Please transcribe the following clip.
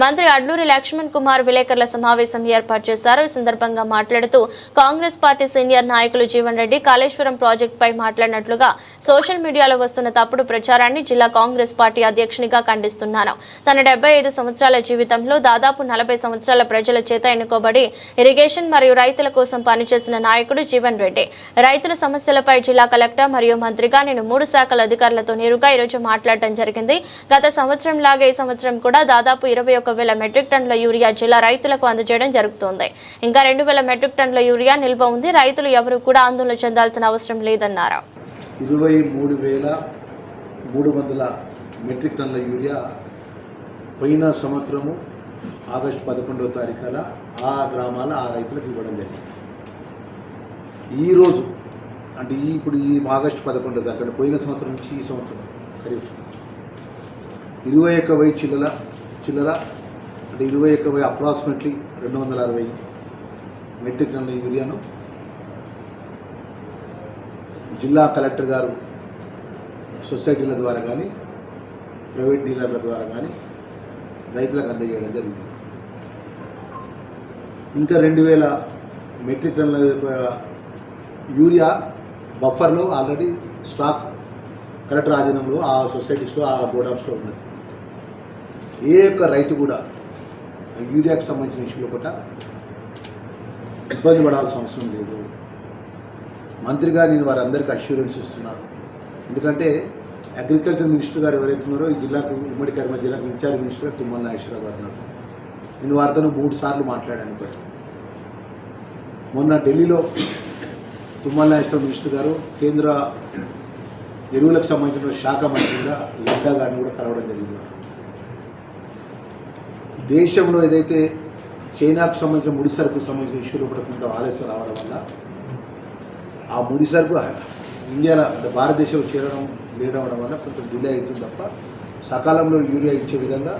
మంత్రి అడ్లూరి లక్ష్మణ్ కుమార్ విలేకరుల సమావేశం ఏర్పాటు చేశారు. ఈ సందర్భంగా మాట్లాడుతూ కాంగ్రెస్ పార్టీ సీనియర్ నాయకులు జీవన్ రెడ్డి కాళేశ్వరం ప్రాజెక్టుపై మాట్లాడినట్లుగా సోషల్ మీడియాలో వస్తున్న తప్పుడు ప్రచారాన్ని జిల్లా కాంగ్రెస్ పార్టీ అధ్యక్షునిగా ఖండిస్తున్నాను. తన డెబ్బై ఐదు సంవత్సరాల జీవితంలో దాదాపు నలభై సంవత్సరాల ప్రజల చేత ఎన్నుకోబడి ఇరిగేషన్ మరియు రైతుల కోసం పనిచేసిన నాయకుడు జీవన్ రెడ్డి. రైతుల సమస్యలపై జిల్లా కలెక్టర్ మరియు మంత్రిగా నేను మూడు శాఖల అధికారులతో నేరుగా ఈరోజు మాట్లాడటం జరిగింది. గత సంవత్సరం లాగే ఈ సంవత్సరం కూడా దాదాపు ఇరవై ఒక వేల మెట్రిక్ టన్నుల యూరియా జిల్లా రైతులకు అందజేయడం జరుగుతోంది. ఇంకా రెండు వేల మెట్రిక్ టన్నుల యూరియా నిల్వ ఉంది. రైతులు ఎవరు కూడా ఆందోళన చెందాల్సిన అవసరం లేదన్నారు. ఇరవై మూడు వేల మూడు వందల మెట్రిక్ టన్నుల యూరియా పోయిన సంవత్సరము ఆగస్టు పదకొండవ తారీఖున ఆ గ్రామాల ఆ రైతులకు ఇవ్వడం జరిగింది. ఈరోజు అంటే ఈ ఇప్పుడు ఈ ఆగస్టు పదకొండవ తారీఖు పోయిన సంవత్సరం నుంచి ఈ సంవత్సరం ఖరీఫ్ ఇరవై ఒక్క వెయ్యి చిల్లర చిల్లర అంటే ఇరవై ఒక్క వెయ్యి అప్రాక్సిమేట్లీ రెండు వందల అరవై మెట్రిక్ టన్నుల యూరియాను. జిల్లా కలెక్టర్ గారు సొసైటీల ద్వారా కానీ ప్రైవేట్ డీలర్ల ద్వారా కానీ రైతులకు అందజేయడం జరిగింది. ఇంకా రెండు వేల మెట్రిక్ టన్నుల యూరియా బఫర్లో ఆల్రెడీ స్టాక్ కలెక్టర్ ఆధీనంలో ఆ సొసైటీస్లో ఆ గోడౌన్స్లో ఉన్నది. ఏ ఒక్క రైతు కూడా యూరియాకి సంబంధించిన విషయంలో కూడా ఇబ్బంది పడాల్సిన అవసరం లేదు. మంత్రిగా నేను వారందరికీ అష్యూరెన్స్ ఇస్తున్నాను ఎందుకంటే అగ్రికల్చర్ మినిస్టర్ గారు ఎవరైతే ఉన్నారో ఈ జిల్లాకు ఉమ్మడి కరీంనగర్ జిల్లాకు ఇన్ఛార్జ్ మినిస్టర్ తుమ్మల నాగేశ్వరరావు గారు నాకు నేను వారితో మూడు సార్లు మాట్లాడాను బట్ మొన్న ఢిల్లీలో తుమ్మల నాగేశ్వరరావు మినిస్టర్ గారు కేంద్ర ఎరువులకు సంబంధించిన శాఖ మంత్రిగా లడ్డా గారిని కూడా కలవడం జరిగింది. దేశంలో ఏదైతే చైనాకు సంబంధించిన ముడి సరుకు సంబంధించిన ఇష్యూలు కూడా కొంత ఆలస్యం రావడం వల్ల ఆ ముడి సరుకు ఇండియాలో అంటే భారతదేశంలో చేరడం లేడవడం వల్ల కొంచెం డిలే అవుతుంది తప్ప సకాలంలో యూరియా ఇచ్చే విధంగా